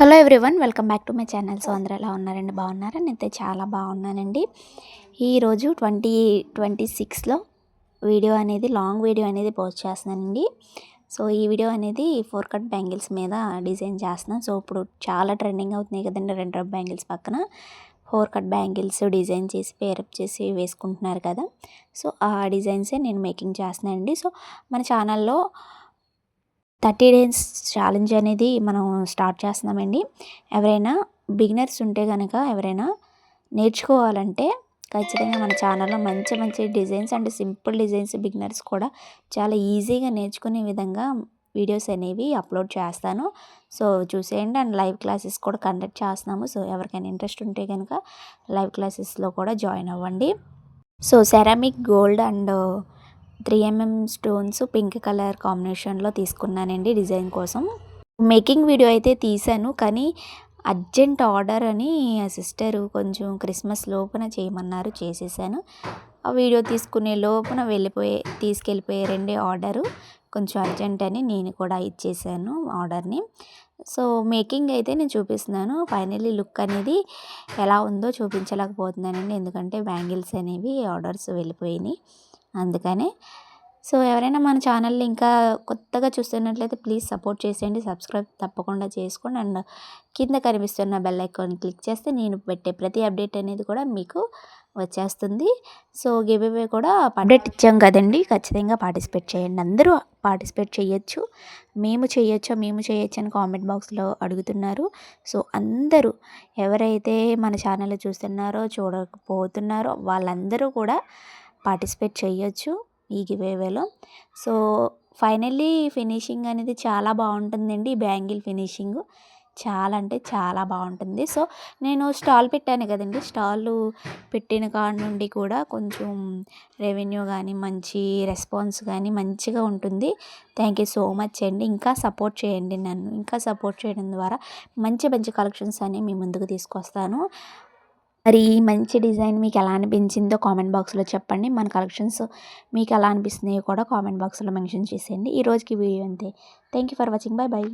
Hello everyone welcome back to my channel so అందరూ ఎలా ఉన్నారండి? బాగున్నారా? నేనైతే చాలా బాగున్నానండి. ఈరోజు ట్వంటీ ట్వంటీ సిక్స్లో వీడియో అనేది లాంగ్ వీడియో అనేది పోస్ట్ చేస్తున్నానండి. సో ఈ వీడియో అనేది ఫోర్ కట్ బ్యాంగిల్స్ మీద డిజైన్ చేస్తున్నాను. సో ఇప్పుడు చాలా ట్రెండింగ్ అవుతున్నాయి కదండి రెండు రబ్ బ్యాంగిల్స్ పక్కన. ఫోర్ కట్ బ్యాంగిల్స్ డిజైన్ చేసి పేరప్ చేసి వేసుకుంటున్నారు కదా. సో ఆ డిజైన్సే నేను మేకింగ్ చేస్తున్నానండి. సో మన ఛానల్లో థర్టీ డేస్ ఛాలెంజ్ అనేది మనం స్టార్ట్ చేస్తున్నామండి. ఎవరైనా బిగినర్స్ ఉంటే కనుక ఎవరైనా నేర్చుకోవాలంటే ఖచ్చితంగా మన ఛానల్లో మంచి మంచి designs and simple designs beginners కూడా చాలా ఈజీగా నేర్చుకునే విధంగా వీడియోస్ అనేవి అప్లోడ్ చేస్తాను. సో చూసేయండి. అండ్ లైవ్ క్లాసెస్ కూడా కండక్ట్ చేస్తున్నాము. సో ఎవరికైనా ఇంట్రెస్ట్ ఉంటే కనుక లైవ్ క్లాసెస్లో కూడా జాయిన్ అవ్వండి. So ceramic gold and three MM stones pink colour కాంబినేషన్లో తీసుకున్నానండి డిజైన్ కోసం. మేకింగ్ వీడియో అయితే తీశాను కానీ అర్జెంట్ ఆర్డర్ అని సిస్టర్ కొంచెం క్రిస్మస్ లోపున చేయమన్నారు చేసేసాను. ఆ వీడియో తీసుకునే లోపున వెళ్ళిపోయే తీసుకెళ్ళిపోయే రెండే ఆర్డరు కొంచెం అర్జెంట్ అని నేను కూడా ఇచ్చేసాను ఆర్డర్ని. సో మేకింగ్ అయితే నేను చూపిస్తున్నాను. ఫైనలీ లుక్ అనేది ఎలా ఉందో చూపించలేకపోతున్నానండి ఎందుకంటే బ్యాంగిల్స్ అనేవి ఆర్డర్స్ వెళ్ళిపోయినాయి. అందుకనే. సో ఎవరైనా మన ఛానల్ని ఇంకా కొత్తగా చూస్తున్నట్లయితే ప్లీజ్ సపోర్ట్ చేసేయండి సబ్స్క్రైబ్ తప్పకుండా చేసుకోండి. అండ్ కింద కనిపిస్తున్న బెల్ ఐకాన్ క్లిక్ చేస్తే నేను పెట్టే ప్రతి అప్డేట్ అనేది కూడా మీకు వచ్చేస్తుంది. సో గివ్ కూడా అప్డేట్ ఇచ్చాం కదండి ఖచ్చితంగా పార్టిసిపేట్ చేయండి. అందరూ పార్టిసిపేట్ చేయొచ్చు. మేము చేయొచ్చో మేము చేయొచ్చు అని కామెంట్ బాక్స్లో అడుగుతున్నారు. సో అందరూ ఎవరైతే మన ఛానల్ చూస్తున్నారో చూడకపోతున్నారో వాళ్ళందరూ కూడా పార్టిసిపేట్ చేయొచ్చు ఈ గివేవేలో. సో ఫైనల్లీ ఫినిషింగ్ అనేది చాలా బాగుంటుందండి ఈ బ్యాంగిల్ ఫినిషింగ్. చాలా అంటే చాలా బాగుంటుంది. సో నేను స్టాల్ పెట్టాను కదండి. స్టాల్ పెట్టిన కాడ నుండి కూడా కొంచెం రెవెన్యూ కానీ మంచి రెస్పాన్స్ కానీ మంచిగా ఉంటుంది. థ్యాంక్ యూ సో మచ్ అండి. ఇంకా సపోర్ట్ చేయండి నన్ను. ఇంకా సపోర్ట్ చేయడం ద్వారా మంచి మంచి కలెక్షన్స్ అని మీ ముందుకు తీసుకొస్తాను. మరి ఈ మంచి డిజైన్ మీకు ఎలా అనిపించిందో కామెంట్ బాక్స్లో చెప్పండి. మన కలెక్షన్స్ మీకు ఎలా అనిపిస్తున్నాయో కూడా కామెంట్ బాక్స్లో మెన్షన్ చేసేయండి. ఈ రోజుకి వీడియో అంతే thank you for watching. Bye bye